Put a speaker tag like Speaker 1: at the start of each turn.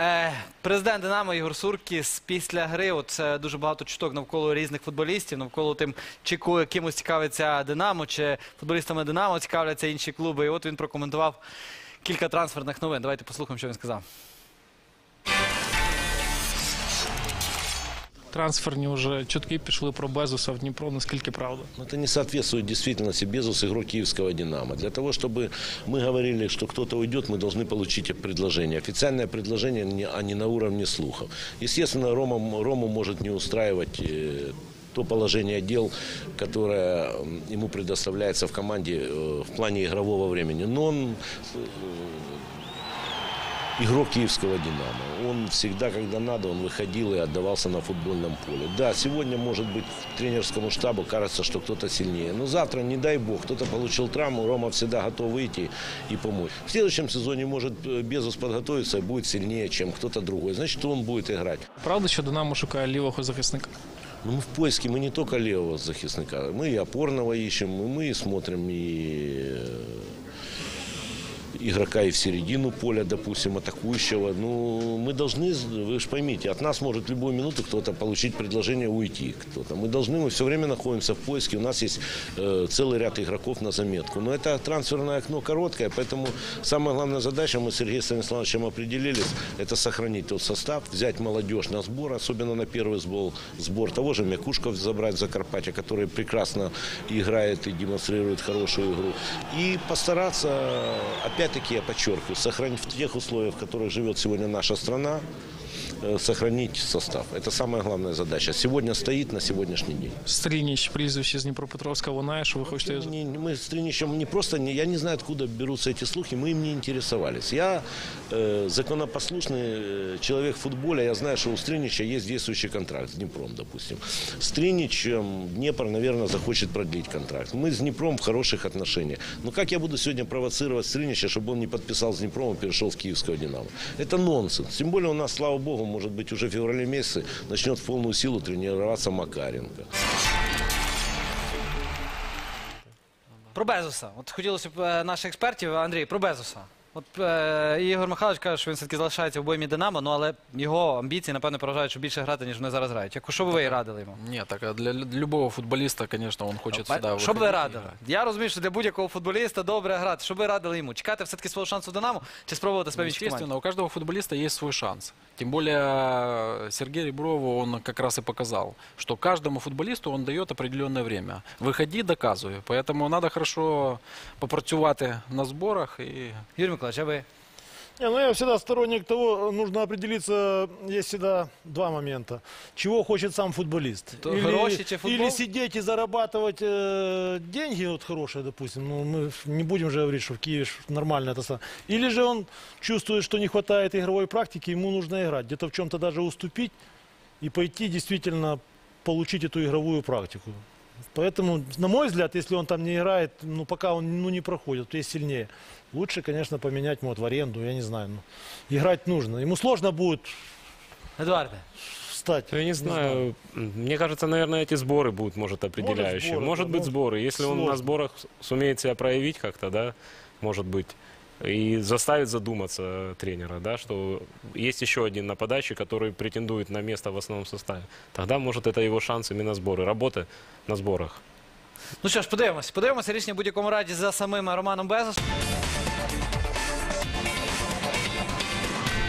Speaker 1: Е, президент Динамо Ігор Суркіс після гри. От е, дуже багато чуток навколо різних футболістів, навколо тим, чи кимось цікавиться Динамо, чи футболістами Динамо цікавляться інші клуби. І от він прокоментував кілька трансферних новин. Давайте послухаємо, що він сказав.
Speaker 2: Трансферні вже чутки пішли про Безуса в Дніпро. Наскільки правда?
Speaker 3: Но Это не соответствует действительности Безус, игрок киевского «Динамо». Для того, чтобы мы говорили, что кто-то уйдет, мы должны получить предложение. Официальное предложение, не- а не на уровне слухов. Естественно, Рома, Рому может не устраивать э, то положение дел, которое м, ему предоставляется в команде э, в плане игрового времени. Но он э, игрок киевского «Динамо». Он всегда, когда надо, он выходил и отдавался на футбольном поле. Да, сегодня, может быть, тренерскому штабу кажется, что кто-то сильнее. Но завтра, не дай бог, кто-то получил травму, Рома всегда готов выйти и помочь. В следующем сезоне может э, Безус подготовиться и будет сильнее, чем кто-то другой. Значит, он будет играть.
Speaker 2: Правда, що Динамо шукає лівого захисника?
Speaker 3: Но мы в поиске, мы не только левого захисника, мы и опорного ищем, и мы смотрим и э, игрока и в середину поля, допустим, атакующего. Ну, мы должны, вы же поймите, от нас может в любую минуту кто-то получить предложение уйти. Кто-то. Мы должны, мы все время находимся в поиске, у нас есть э, целый ряд игроков на заметку. Но это трансферное окно короткое, поэтому самая главная задача, мы с Сергеем Станиславовичем определились, это сохранить тот состав, взять молодежь на сбор, особенно на первый сбор, сбор того же Мякушков забрать в Закарпатье, который прекрасно играет и демонстрирует хорошую игру. И постараться, опять-таки, я подчеркиваю, сохранить в тех условиях, в которых живет сегодня наша страна, э, сохранить состав. Это самая главная задача. Сегодня стоит на сегодняшний день.
Speaker 2: Стрільніч, прізвище з Дніпропетровська, вона, що ви хочете його
Speaker 3: Не- мы с Триничем не просто, не, я не знаю, откуда берутся эти слухи, мы им не интересовались. Я э, законопослушный э, человек в футболе, я знаю, что у Стринича есть действующий контракт с Днепром, допустим. С Триничем Днепр, наверное, захочет продлить контракт. Мы с Днепром в хороших отношениях. Но как я буду сегодня провоцировать Стринича, чтобы он не подписал с Днепром и перешел в Киевского Динамо? Это нонсенс. Тем более у нас, слава богу, может быть, уже в феврале месяце начнет в полную силу тренироваться Макаренко.
Speaker 1: Про Безуса. От хотілося б е, наших експертів, Андрій, про Безуса. От е, Ігор Михайлович каже, що він все-таки залишається в обоймі Динамо, ну але його амбіції, напевно, поражають, що більше грати, ніж вони зараз грають. Яку що б ви радили йому?
Speaker 4: Нет, так а для, для любого футболиста, конечно, он хочет сюда
Speaker 1: Що б ви
Speaker 4: выходить и
Speaker 1: радили?
Speaker 4: играть.
Speaker 1: Я розумію, що для будь-якого футболіста добре грати. Що б ви радили йому? Чекати все-таки свого шансу в Динамо чи спробувати себе в іншій команді?
Speaker 4: Естественно, у каждого футболиста есть свой шанс. Тем более Сергей Реброву он как раз и показал, что каждому футболисту он дает определенное время. Выходи, доказывай. Поэтому надо хорошо попрацювати на зборах и
Speaker 1: Юрій Миколаївич, а ви?
Speaker 5: Не, ну я всегда сторонник того, нужно определиться, есть всегда два момента. Чего хочет сам футболист.
Speaker 1: То гроши, чи футбол?
Speaker 5: или сидеть и зарабатывать э, деньги вот хорошие, допустим. Ну, мы не будем же говорить, что в Киеве нормально это. Или же он чувствует, что не хватает игровой практики, ему нужно играть. Где-то в чем-то даже уступить и пойти действительно получить эту игровую практику. Поэтому, на мой взгляд, если он там не играет, ну, пока он ну, не проходит, то есть сильнее. Лучше, конечно, поменять вот в аренду, я не знаю. Ну, играть нужно. Ему сложно будет
Speaker 1: Едуарде.
Speaker 5: встать.
Speaker 6: Я не знаю. Мне кажется, наверное, эти сборы будут, может, определяющие.
Speaker 5: сборы,
Speaker 6: Может,
Speaker 5: да,
Speaker 6: быть,
Speaker 5: ну,
Speaker 6: сборы. Если он на
Speaker 5: сложно.
Speaker 6: сборах сумеет себя проявить как-то, да, может быть, и заставит задуматься тренера, да, что есть еще один нападающий, который претендует на место в основном составе. Тогда, может, это его шанс именно сборы, работы на сборах.
Speaker 1: Ну що ж, подивимось. Подивимося рішення в будь-якому раді за самим Романом Безосом.